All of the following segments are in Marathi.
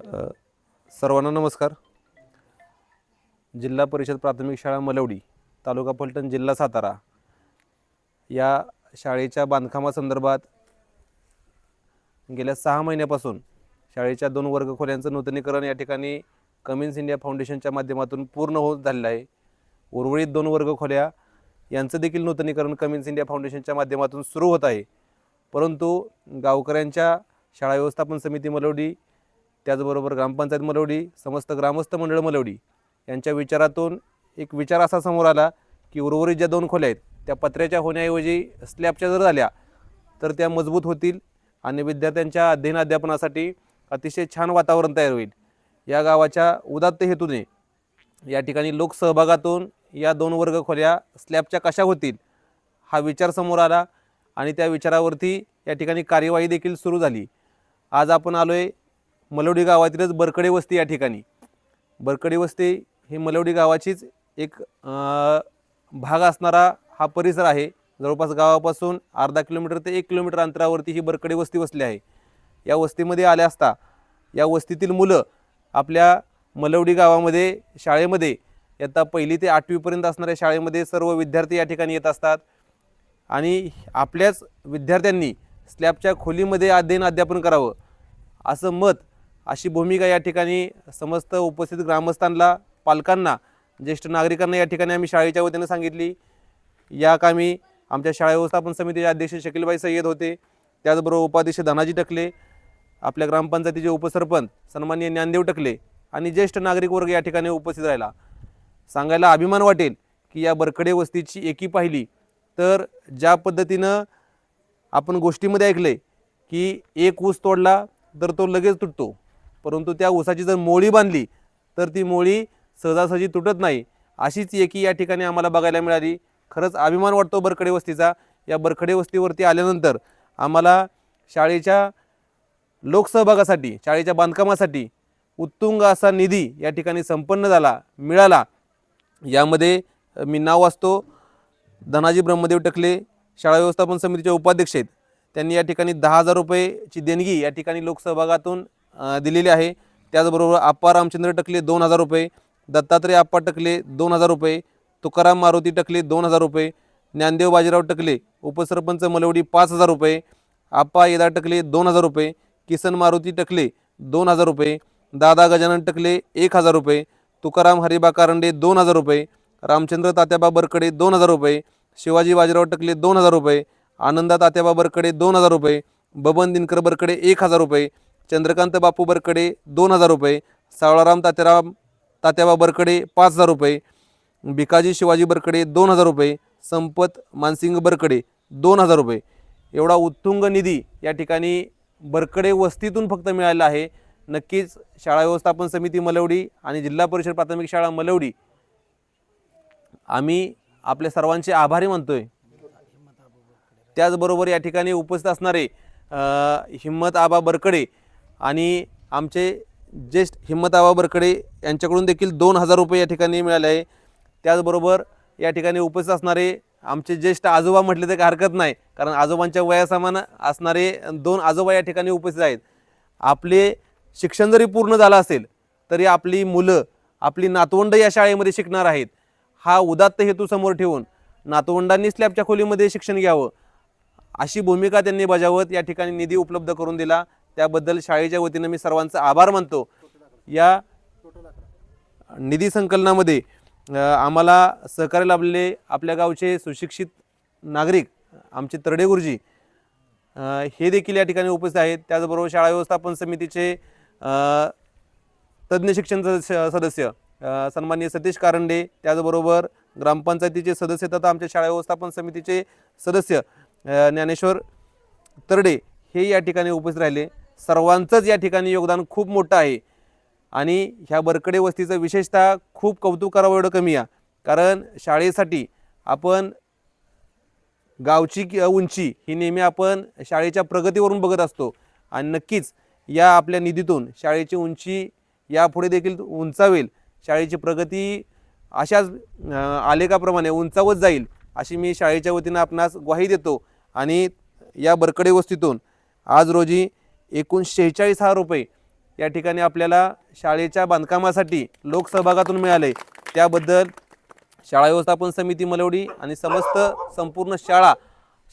सर्वांना नमस्कार. जिल्हा परिषद प्राथमिक शाळा मलवडी तालुका फलटण जिल्हा सातारा. या शाळेच्या बांधकामासंदर्भात गेल्या सहा महिन्यापासून शाळेच्या दोन वर्गखोल्यांचं नूतनीकरण या ठिकाणी कमिन्स इंडिया फाउंडेशनच्या माध्यमातून पूर्ण होत झालेलं आहे. उर्वरित दोन वर्गखोल्या यांचं देखील नूतनीकरण कमिन्स इंडिया फाउंडेशनच्या माध्यमातून सुरू होत आहे. परंतु गावकऱ्यांच्या शाळा व्यवस्थापन समिती मलवडी त्याचबरोबर ग्रामपंचायत मलवडी समस्त ग्रामस्थ मंडळ मलवडी यांच्या विचारातून एक विचार असा समोर आला की उर्वरित ज्या दोन खोल्या आहेत त्या पत्र्याच्या होण्याऐवजी स्लॅबच्या जर झाल्या तर त्या मजबूत होतील आणि विद्यार्थ्यांच्या अध्ययन अध्यापनासाठी अतिशय छान वातावरण तयार होईल. या गावाच्या उदात्त हेतूने या ठिकाणी लोकसहभागातून या दोन वर्ग खोल्या स्लॅबच्या कशा होतील हा विचार समोर आला आणि त्या विचारावरती या ठिकाणी कार्यवाही देखील सुरू झाली. आज आपण आलो आहे मलवडी गावातीलच बरकडे वस्ती या ठिकाणी. बरकडे वस्ती ही मलवडी गावाचीच एक भाग असणारा हा परिसर आहे. जवळपास गावापासून अर्धा किलोमीटर ते एक किलोमीटर अंतरावरती ही बरकडे वस्ती वसली आहे. या वस्तीमध्ये आल्या असता या वस्तीतील मुलं आपल्या मलवडी गावामध्ये शाळेमध्ये इयत्ता पहिली ते आठवीपर्यंत असणाऱ्या शाळेमध्ये सर्व विद्यार्थी या ठिकाणी येत असतात. आणि आपल्याच विद्यार्थ्यांनी स्लॅबच्या खोलीमध्ये अध्ययन अध्यापन करावं असं मत अशी भूमिका या ठिकाणी समस्त उपस्थित ग्रामस्थांना पालकांना ज्येष्ठ नागरिकांना या ठिकाणी आम्ही शाळेच्या वतीनं सांगितली. या कामी आमच्या शाळा व्यवस्थापन समितीचे अध्यक्ष शकीलबाई सय्यद होते. त्याचबरोबर उपाध्यक्ष धनाजी टकले आपल्या ग्रामपंचायतीचे उपसरपंच सन्माननीय ज्ञानदेव टकले आणि ज्येष्ठ नागरिक वर्ग या ठिकाणी उपस्थित राहिला. सांगायला अभिमान वाटेल की या बरकडे वस्तीची एकी पाहिली. तर ज्या पद्धतीनं आपण गोष्टीमध्ये ऐकले की एक ऊस तोडला तर तो लगेच तुटतो. परंतु त्या ऊसाची जर मोळी बांधली तर ती मोळी सहजासहजी तुटत नाही. अशीच एकी या ठिकाणी आम्हाला बघायला मिळाली. खरंच अभिमान वाटतो बरखडे वस्तीचा. या बरखडे वस्तीवरती आल्यानंतर आम्हाला शाळेच्या लोकसहभागासाठी शाळेच्या बांधकामासाठी उत्तुंग असा निधी या ठिकाणी संपन्न झाला मिळाला. यामध्ये मी नाव वाचतो. धनाजी ब्रह्मदेव टकले शाळा व्यवस्थापन समितीचे उपाध्यक्ष आहेत. त्यांनी या ठिकाणी दहा हजार रुपयेची देणगी या ठिकाणी लोकसहभागातून दिलेली आहे त्याचबरोबर आप्पा रामचंद्र टकले दोन हजार रुपये दत्तात्रय आप्पा टकले दोन हजार रुपये तुकाराम मारुती टकले दोन हजार रुपये ज्ञानदेव बाजीराव टकले उपसरपंच मलवडी पाच हजार रुपये आप्पा येदा टकले दोन हजार रुपये किसन मारुती टकले दोन हजार रुपये दादा गजानन टकले एक हजार रुपये तुकाराम हरिबा कारंडे दोन हजार रुपये रामचंद्र तात्याबा बरकडे दोन हजार रुपये शिवाजी बाजीराव टकले दोन हजार रुपये आनंदा तात्याबा बरकडे दोन हजार रुपये बबन दिनकर बरकडे एक हजार रुपये चंद्रकांत बापू बरकडे दोन हजार रुपये सावळाराम तात्याराम तात्याबा बरकडे पाच हजार रुपये भिकाजी शिवाजी बरकडे दोन हजार रुपये संपत मानसिंग बरकडे दोन हजार रुपये. एवढा उत्तुंग निधी या ठिकाणी बरकडे वस्तीतून फक्त मिळाला आहे. नक्कीच शाळा व्यवस्थापन समिती मलवडी आणि जिल्हा परिषद प्राथमिक शाळा मलवडी. आम्ही आपल्या सर्वांचे आभारी मानतोय. त्याचबरोबर या ठिकाणी उपस्थित असणारे हिम्मत आबा बरकडे आणि आमचे ज्येष्ठ हिम्मताबा बरकडे यांच्याकडून देखील दोन हजार रुपये या ठिकाणी मिळाले आहे. त्याचबरोबर या ठिकाणी उपस्थित असणारे आमचे ज्येष्ठ आजोबा म्हटले तर काही हरकत नाही कारण आजोबांच्या वयासमान असणारे दोन आजोबा या ठिकाणी उपस्थित आहेत. आपले शिक्षण जरी पूर्ण झालं असेल तरी आपली मुलं आपली नातवंड या शाळेमध्ये शिकणार आहेत. हा उदात्त हेतू समोर ठेवून नातवंडांनी स्लॅबच्या खोलीमध्ये शिक्षण घ्यावं अशी भूमिका त्यांनी बजावत या ठिकाणी निधी उपलब्ध करून दिला. त्याबद्दल शाळेच्या वतीनं मी सर्वांचा आभार मानतो. या निधी संकलनामध्ये आम्हाला सहकार्य लाभलेले आपल्या गावचे सुशिक्षित नागरिक आमचे तरडे गुरुजी हे देखील या ठिकाणी उपस्थित आहेत. त्याचबरोबर शाळा व्यवस्थापन समितीचे तज्ज्ञ शिक्षण सदस्य सदस्य सन्माननीय सतीश कारंडे त्याचबरोबर ग्रामपंचायतीचे सदस्य तथा आमच्या शाळा व्यवस्थापन समितीचे सदस्य ज्ञानेश्वर तरडे हे या ठिकाणी उपस्थित राहिले. सर्वांचंच या ठिकाणी योगदान खूप मोठं आहे. आणि ह्या बरकडे वस्तीचं विशेषतः खूप कौतुक करावं एवढं कमी आहे कारण शाळेसाठी आपण गावची उंची ही नेहमी आपण शाळेच्या प्रगतीवरून बघत असतो. आणि नक्कीच या आपल्या निधीतून शाळेची उंची यापुढे देखील उंचावेल. शाळेची प्रगती अशाच आलेखाप्रमाणे उंचावत जाईल अशी मी शाळेच्या वतीनं आपणास ग्वाही देतो. आणि या बरकडे वस्तीतून आज रोजी एकूण शेहेचाळीस हजार रुपये या ठिकाणी आपल्याला शाळेच्या बांधकामासाठी लोकसहभागातून मिळाले. त्याबद्दल शाळा व्यवस्थापन समिती मलवडी आणि समस्त संपूर्ण शाळा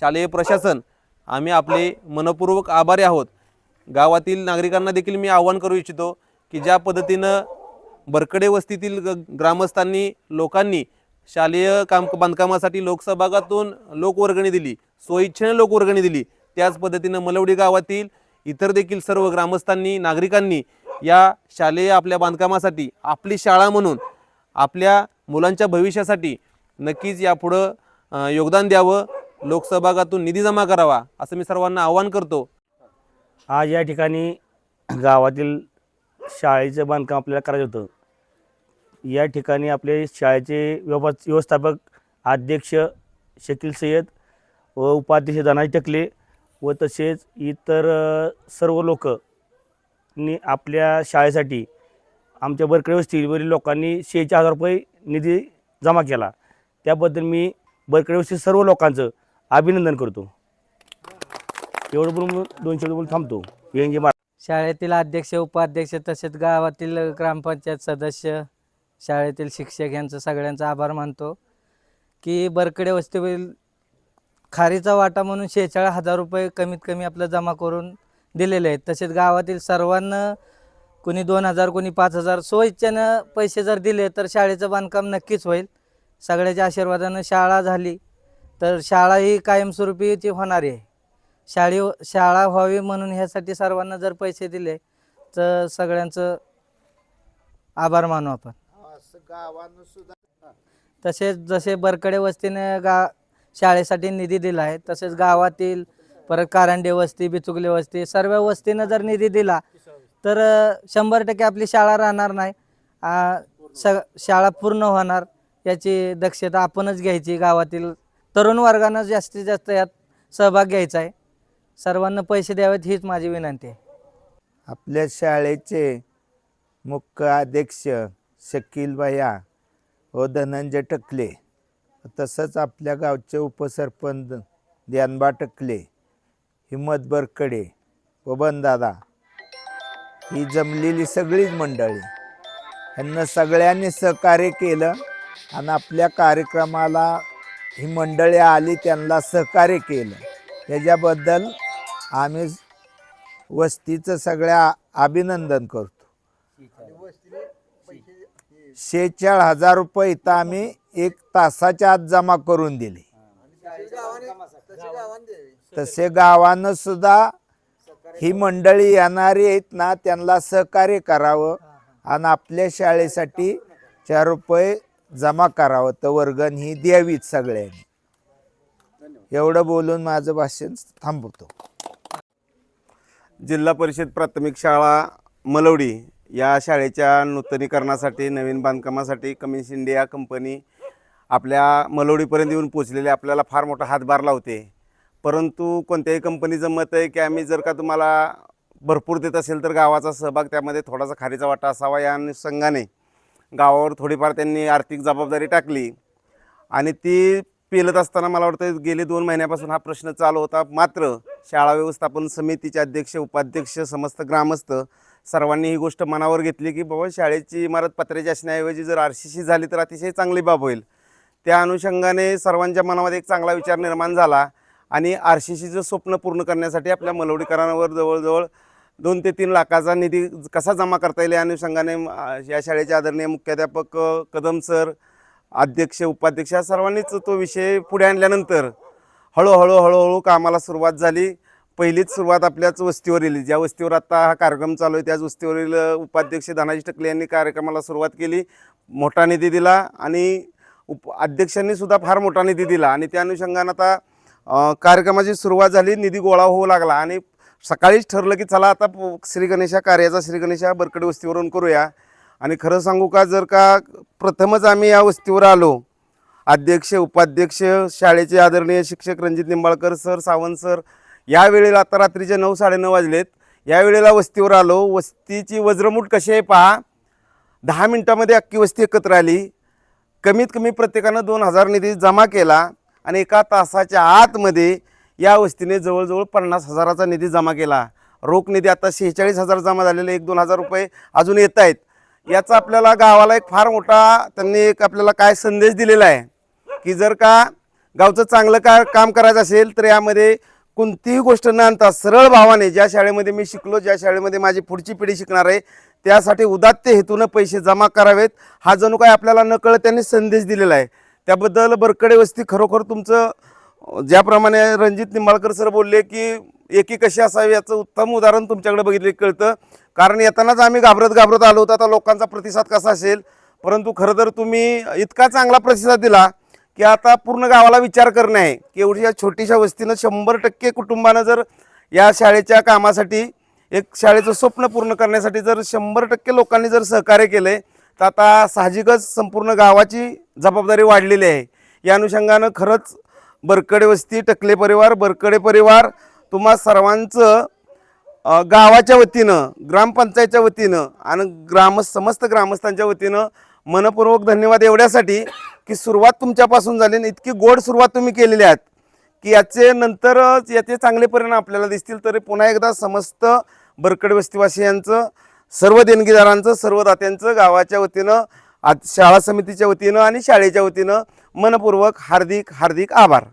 शालेय प्रशासन आम्ही आपले मनपूर्वक आभारी आहोत. गावातील नागरिकांना देखील मी आवाहन करू इच्छितो की ज्या पद्धतीनं बरकडे वस्तीतील ग ग्रामस्थांनी लोकांनी शालेय काम बांधकामासाठी लोकसहभागातून लोकवर्गणी दिली स्वइच्छेने लोकवर्गणी दिली. त्याच पद्धतीनं मलवडी गावातील इतर देखील सर्व ग्रामस्थांनी नागरिकांनी या शालेय आपल्या बांधकामासाठी आपली शाळा म्हणून आपल्या मुलांच्या भविष्यासाठी नक्कीच यापुढं योगदान द्यावं लोकसहभागातून निधी जमा करावा असं मी सर्वांना आवाहन करतो. आज या ठिकाणी गावातील शाळेचं बांधकाम आपल्याला करायचं होतं. या ठिकाणी आपले शाळेचे व्यव व्यवस्थापक अध्यक्ष शकील सय्यद व उपाध्यक्ष धनाजी टकले व तसेच इतर सर्व लोक नी आपल्या शाळेसाठी आमच्या बरकडे वस्तीवरील लोकांनी शेहेचाळीस हजार रुपये निधी जमा केला. त्याबद्दल मी बरकडे वस्ती सर्व लोकांचं अभिनंदन करतो. एवढं बोलून दोन शब्द बोलून थांबतो. मार शाळेतील अध्यक्ष उपाध्यक्ष तसेच गावातील ग्रामपंचायत सदस्य शाळेतील शिक्षक यांचं सगळ्यांचा आभार मानतो की बरकडे वस्तीवरील खारीचा वाटा म्हणून शेहेचाळीस हजार रुपये कमीत कमी आपलं जमा करून दिलेले आहेत. तसेच गावातील सर्वांना कोणी दोन हजार कोणी पाच हजार स्वइच्छेनं पैसे जर दिले तर शाळेचं बांधकाम नक्कीच होईल. सगळ्याच्या आशीर्वादानं शाळा झाली तर शाळा ही कायमस्वरूपी ती होणारी आहे. शाळे शाळा व्हावी म्हणून ह्यासाठी सर्वांना जर पैसे दिले तर सगळ्यांचं आभार मानू आपण. तसेच जसे बरकडे वस्तीने गा शाळेसाठी निधी दिला आहे. तसेच गावातील परत कारंडे वस्ती बिचुकले वस्ती सर्व वस्तीनं जर निधी दिला तर शंभर टक्के आपली शाळा राहणार नाही. आ, शाळा पूर्ण होणार याची दक्षता आपणच घ्यायची. गावातील तरुण वर्गानं जास्तीत जास्त यात सहभाग घ्यायचा आहे. सर्वांना पैसे द्यावेत हीच माझी विनंती आहे. आपल्या शाळेचे मुख्य अध्यक्ष शकील भैया व धनंजय टकले. तसंच आपल्या गावचे उपसरपंच ध्यानबा टकले हिम्मत बरकडे व बनदादा ही जमलेली सगळीच मंडळी. यांना सगळ्यांनी सहकार्य केलं आणि आपल्या कार्यक्रमाला ही मंडळी आली त्यांना सहकार्य केलं. याच्याबद्दल आम्ही वस्तीचं सगळ्या अभिनंदन करतो. शेहेचाळ हजार रुपये इथं आम्ही एक तासाच्या आत जमा करून दिले. तसे गावानं सुद्धा ही मंडळी येणारी आहेत ना त्यांना सहकार्य करावं आणि आपल्या शाळेसाठी चार रुपये जमा करावं. तर वर्गण ही द्यावीच सगळ्यांनी. एवढं बोलून माझं भाषण थांबवतो. जिल्हा परिषद प्राथमिक शाळा मलवडी या शाळेच्या नूतनीकरणासाठी नवीन बांधकामासाठी कमिन्स इंडिया कंपनी आपल्या मलोडीपर्यंत येऊन पोचलेले आपल्याला फार मोठा हातभार लावते. परंतु कोणत्याही कंपनीचं मत आहे की आम्ही जर का तुम्हाला भरपूर देत असेल तर गावाचा सहभाग त्यामध्ये थोडासा खारीचा वाटा असावा या अनुषंगाने गावावर थोडीफार त्यांनी आर्थिक जबाबदारी टाकली. आणि ती पेलत असताना मला वाटतं गेले दोन महिन्यापासून हा प्रश्न चालू होता. मात्र शाळा व्यवस्थापन समितीचे अध्यक्ष उपाध्यक्ष समस्त ग्रामस्थ सर्वांनी ही गोष्ट मनावर घेतली की बाबा शाळेची इमारत पत्र्याची असण्याऐवजी जर आरशीशी झाली तर अतिशय चांगली बाब होईल. त्या अनुषंगाने सर्वांच्या मनामध्ये एक चांगला विचार निर्माण झाला आणि आर सी सीचं स्वप्न पूर्ण करण्यासाठी आपल्या मलवडीकरांवर जवळजवळ दोन ते तीन लाखाचा निधी कसा जमा करता येईल या अनुषंगाने या शाळेचे आदरणीय मुख्याध्यापक कदम सर अध्यक्ष उपाध्यक्ष या सर्वांनीच तो विषय पुढे आणल्यानंतर हळूहळू हळूहळू कामाला सुरुवात झाली. पहिलीच सुरुवात आपल्याच वस्तीवरील ज्या वस्तीवर आता हा कार्यक्रम चालू आहे त्याच वस्तीवरील उपाध्यक्ष धनाजी टकले यांनी कार्यक्रमाला सुरुवात केली. मोठा निधी दिला आणि उप अध्यक्षांनी सुद्धा फार मोठा निधी दिला आणि त्या अनुषंगानं आता कार्यक्रमाची सुरुवात झाली निधी गोळा होऊ लागला आणि सकाळीच ठरलं की चला आता प- श्री गणेशा कार्याचा श्री गणेशा बरकडे वस्तीवरून करूया. आणि खरं सांगू का जर का प्रथमच आम्ही या वस्तीवर आलो अध्यक्ष उपाध्यक्ष शाळेचे आदरणीय शिक्षक रणजित निंबाळकर सर सावंत सर या वेळेला आता रात्रीचे नऊ साडेनऊ वाजलेत. या वेळेला वस्तीवर आलो वस्तीची वज्रमूट कशी आहे पहा दहा मिनटामध्ये अख्खी वस्ती एकत्र आली. कमीत कमी प्रत्येकानं दोन हजार निधी जमा केला आणि एका तासाच्या आतमध्ये या वस्तीने जवळजवळ पन्नास हजाराचा निधी जमा केला. रोख निधी आता शेहेचाळीस हजार जमा झालेले एक दोन हजार रुपये अजून येत आहेत. याचा आपल्याला गावाला एक फार मोठा त्यांनी एक आपल्याला काय संदेश दिलेला आहे की जर का गावचं चांगलं का काम करायचं असेल तर यामध्ये कोणतीही गोष्ट न आणता सरळ भावाने ज्या शाळेमध्ये मी शिकलो ज्या शाळेमध्ये माझी पुढची पिढी शिकणार आहे त्यासाठी उदात्त हेतूनं पैसे जमा करावेत. हा जणू काय आपल्याला नकळत त्यांनी संदेश दिलेला आहे. त्याबद्दल बरकडे वस्ती खरोखर तुमचं ज्याप्रमाणे रणजित निंबाळकर सर बोलले की एकी कशी असावी याचं उत्तम उदाहरण तुमच्याकडे बघितले कळतं. कारण येतानाच आम्ही घाबरत घाबरत आलो होतो. आता लोकांचा प्रतिसाद कसा असेल? परंतु खरं तर तुम्ही इतका चांगला प्रतिसाद दिला की आता पूर्ण गावाला विचार करणं आहे. की एवढी या छोटीशा वस्तीनं शंभर टक्के कुटुंबानं जर या शाळेच्या कामासाठी एक शाळेचं स्वप्न पूर्ण करण्यासाठी जर शंभर टक्के लोकांनी जर सहकार्य केले तर आता साहजिकच संपूर्ण गावाची जबाबदारी वाढलेली आहे. या अनुषंगानं खरंच बरकडे वस्ती टकले परिवार बरकडे परिवार तुम्हा सर्वांचं गावाच्या वतीनं ग्रामपंचायतच्या वतीनं आणि ग्राम समस्त ग्रामस्थांच्या वतीनं मनपूर्वक धन्यवाद एवढ्यासाठी की सुरुवात तुमच्यापासून झाली आणि इतकी गोड सुरुवात तुम्ही केलेली आहात. की याचे नंतरच याचे चांगले परिणाम आपल्याला दिसतील तरी पुन्हा एकदा समस्त बरकड वस्तीवासियांचं सर्व देणगीदारांचं सर्व दात्यांचं गावाच्या वतीनं आज शाळा समितीच्या वतीनं आणि शाळेच्या वतीनं मनपूर्वक हार्दिक हार्दिक आभार.